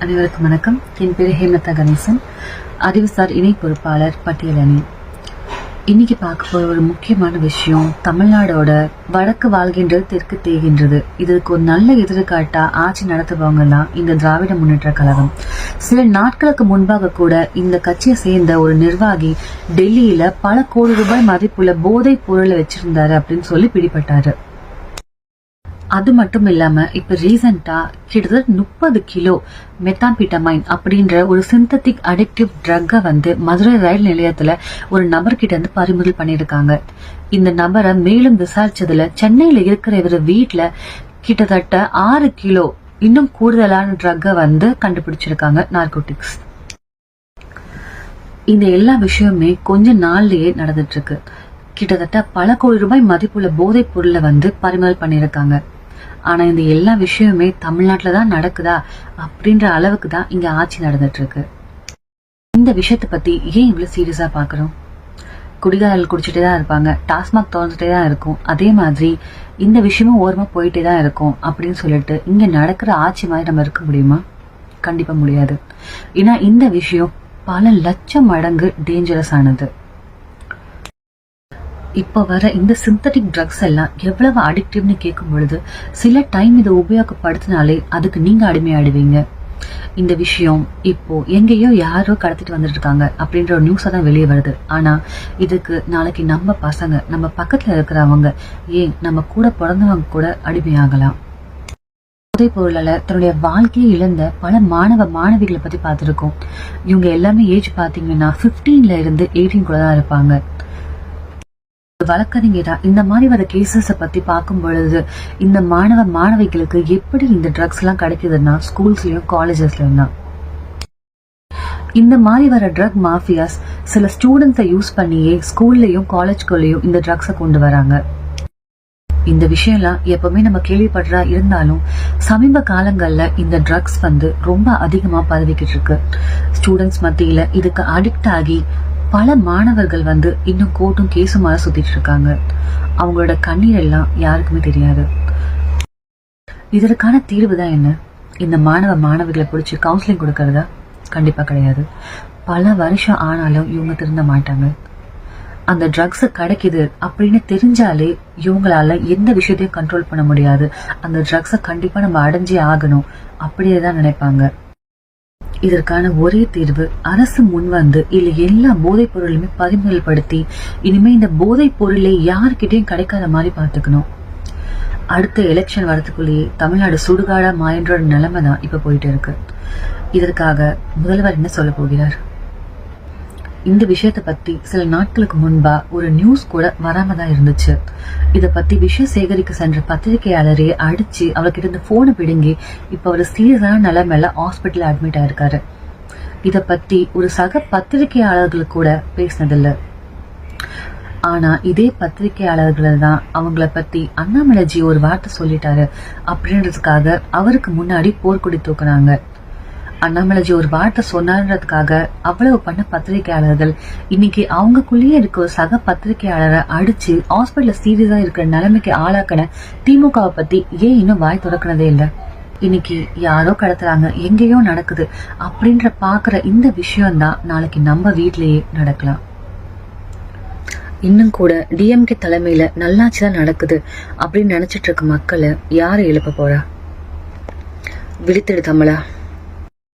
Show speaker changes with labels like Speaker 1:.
Speaker 1: அனைவருக்கும் வணக்கம். என் பேர் ஹேமலதா கணேசன். அறிவுசார் இணை பொறுப்பாளர் பட்டியலணி இன்னைக்கு பார்க்க போற ஒரு முக்கியமான விஷயம் தமிழ்நாடோட வடக்கு வாழ்கின்றது தெற்கு தேகின்றது. இதற்கு ஒரு நல்ல எதிர்காட்டா ஆட்சி நடத்துபவங்க எல்லாம் இந்த திராவிட முன்னேற்ற கழகம். சில நாட்களுக்கு முன்பாக கூட இந்த கட்சியை சேர்ந்த ஒரு நிர்வாகி டெல்லியில பல கோடி ரூபாய் மதிப்புள்ள போதைப் பொருளை வச்சிருந்தாரு அப்படின்னு சொல்லி பிடிபட்டாரு. அது மட்டும் இல்லாம இப்ப ரீசெண்டா கிட்டத்தட்ட முப்பது கிலோ மெத்தாம்பிட்டமைன் அப்படின்ற ஒரு சிந்தட்டிக் அடிக்டிவ் ட்ரக்கை வந்து மதுரை ரயில் நிலையத்துல ஒரு நபர்கிட்ட இருந்து பறிமுதல் பண்ணியிருக்காங்க. இந்த நபரை மேலும் விசாரிச்சதுல சென்னையில இருக்கிற இவர் வீட்டுல கிட்டத்தட்ட ஆறு கிலோ இன்னும் கூடுதலான ட்ரக்கை வந்து கண்டுபிடிச்சிருக்காங்க நார்கோட்டிக்ஸ் இந்த எல்லா விஷயமுமே கொஞ்ச நாள்லயே நடந்துட்டு இருக்கு. கிட்டத்தட்ட பல கோடி ரூபாய் மதிப்புள்ள போதைப் பொருளை வந்து பறிமுதல் பண்ணியிருக்காங்க. ஆனால் இந்த எல்லா விஷயமுமே தமிழ்நாட்டில் தான் நடக்குதா அப்படின்ற அளவுக்கு தான் இங்கே ஆட்சி நடந்துட்டு இருக்கு இந்த விஷயத்தை பற்றி ஏன் இவ்வளோ சீரியஸாக பார்க்குறோம் குடிகாரர்கள் குடிச்சிட்டே தான் இருப்பாங்க. டாஸ்மாக் திறந்துட்டே தான் இருக்கும். அதே மாதிரி இந்த விஷயமும் ஓரமாக போயிட்டே தான் இருக்கும் அப்படின்னு சொல்லிட்டு இங்கே நடக்கிற ஆட்சி மாதிரி நம்ம இருக்க முடியுமா? கண்டிப்பாக முடியாது. ஏன்னா இந்த விஷயம் பல லட்சம் மடங்கு டேஞ்சரஸ் ஆனது. இப்போ வர இந்த சிந்தட்டிக் ட்ரக்ஸ் எல்லாம் எவ்வளவு அடிக்டிவ்னு கேட்கும் பொழுது சில டைம் இதை உபயோகப்படுத்தினாலே அதுக்கு நீங்க அடிமையாடுவீங்க இந்த விஷயம் இப்போ எங்கேயோ யாரோ கடத்திட்டு வந்துட்டு இருக்காங்க அப்படின்ற ஒரு நியூஸை தான் வெளியே வருது. ஆனா இதுக்கு நாளைக்கு நம்ம பசங்க நம்ம பக்கத்துல இருக்கிறவங்க ஏன் நம்ம கூட பிறந்தவங்க கூட அடிமையாகலாம்? போதைப் பொருளால தன்னுடைய வாழ்க்கையை இழந்த பல மாணவ மாணவிகளை பத்தி பார்த்துருக்கோம். இவங்க எல்லாமே ஏஜ் பார்த்தீங்கன்னா ஃபிஃப்டீனில் இருந்து 18 கூட தான் இருப்பாங்க. வழக்கறிஞரா? இந்த மாதிரி வர கேசஸ பத்தி பார்க்கும் பொழுது இந்த மாணவ மாணவிகளுக்கு எப்படி இந்த ட்ரக்ஸ் எல்லாம் கிடைக்குதுன்னா ஸ்கூல்ஸ்லயும் காலேஜஸ்லயும் தான். இந்த மாதிரி வர ட்ரக் மாஃபியாஸ் சில ஸ்டூடெண்ட்ஸை யூஸ் பண்ணியே ஸ்கூல்லயும் காலேஜ்குள்ளேயும் இந்த ட்ரக்ஸை கொண்டு வராங்க. இந்த விஷயம்லாம் எப்பவுமே நம்ம கேள்விப்படுறா இருந்தாலும் சமீப காலங்கள்ல இந்த ட்ரக்ஸ் வந்து ரொம்ப அதிகமா பரவிக்கிட்டு இருக்கு. ஸ்டூடெண்ட்ஸ் மத்தியில இதுக்கு அடிக்ட் ஆகி பல மாணவர்கள் வந்து இன்னும் கோர்ட்டும் கேஸுமாக சுத்திட்டு இருக்காங்க. அவங்களோட கண்ணீர் எல்லாம் யாருக்குமே தெரியாது. இதற்கான தீர்வு தான் என்ன? இந்த மாணவ மாணவிகளை பிடிச்சி கவுன்சிலிங் கொடுக்கறதா? கண்டிப்பா கிடையாது. பல வருஷம் ஆனாலும் இவங்க திருந்த மாட்டாங்க. அந்த ட்ரக்ஸ் கிடைக்குது அப்படின்னு தெரிஞ்சாலே இவங்களால எந்த விஷயத்தையும் கண்ட்ரோல் பண்ண முடியாது. அந்த ட்ரக்ஸை கண்டிப்பா நம்ம அடைஞ்சே ஆகணும். அப்படியே தான் நினைப்பாங்க. இதற்கான ஒரே தீர்வு அரசு முன் வந்து எல்லா போதைப் பொருளுமே பறிமுதல் படுத்தி இனிமே இந்த போதைப் பொருளை யாருக்கிட்டையும் கிடைக்காத மாதிரி பார்த்துக்கணும். அடுத்த எலெக்ஷன் வரதுக்குள்ளேயே தமிழ்நாடு சுடுகாடா மாயன்ற நிலைமை தான் இப்ப போயிட்டு இருக்கு. இதற்காக முதல்வர் என்ன சொல்ல போகிறார்? இந்த விஷயத்தை பத்தி சில நாட்களுக்கு முன்பா ஒரு நியூஸ் கூட வராம தான் இருந்துச்சு. இத பத்தி விஷயம் சேகரிக்க சென்ற பத்திரிகையாளரே அடிச்சு அவர்கிட்ட இருந்து போனை பிடுங்கி இப்ப அவர் சீரியஸான நிலைமையில ஹாஸ்பிட்டல் அட்மிட் ஆயிருக்காரு. இத பத்தி ஒரு சக பத்திரிகையாளர்கள் கூட பேசினதில்ல. ஆனா இதே பத்திரிகையாளர்கள் தான் அவங்கள பத்தி அண்ணாமலைஜி ஒரு வார்த்தை சொல்லிட்டாரு அப்படின்றதுக்காக அவருக்கு முன்னாடி போர்க்கொடி தூக்குனாங்க. அண்ணாமலைஜி ஒரு வார்த்தை சொன்னார்ன்றதுக்காக அவ்வளவு பண்ண பத்திரிகையாளர்கள். இன்னைக்கு அவங்களுக்குள்ளேயே இருக்க ஒரு சக பத்திரிகையாளரை அடிச்சு ஹாஸ்பிட்டல சீரியஸா இருக்கிற நிலைமைக்கு ஆளாக்கின திமுகவை பத்தி ஏன் இன்னும் வாய் திறக்கினதே இல்லை? இன்னைக்கு யாரோ கடத்துறாங்க எங்கேயோ நடக்குது அப்படின்ற பாக்குற இந்த விஷயம் தான் நாளைக்கு நம்ம வீட்லயே நடக்கலாம். இன்னும் கூட டிஎம்கே தலைமையில நல்லாச்சு தான் நடக்குது அப்படின்னு நினைச்சிட்டு இருக்க மக்களை யார் எழுப்ப போறா? விழித்தெடு தமிழா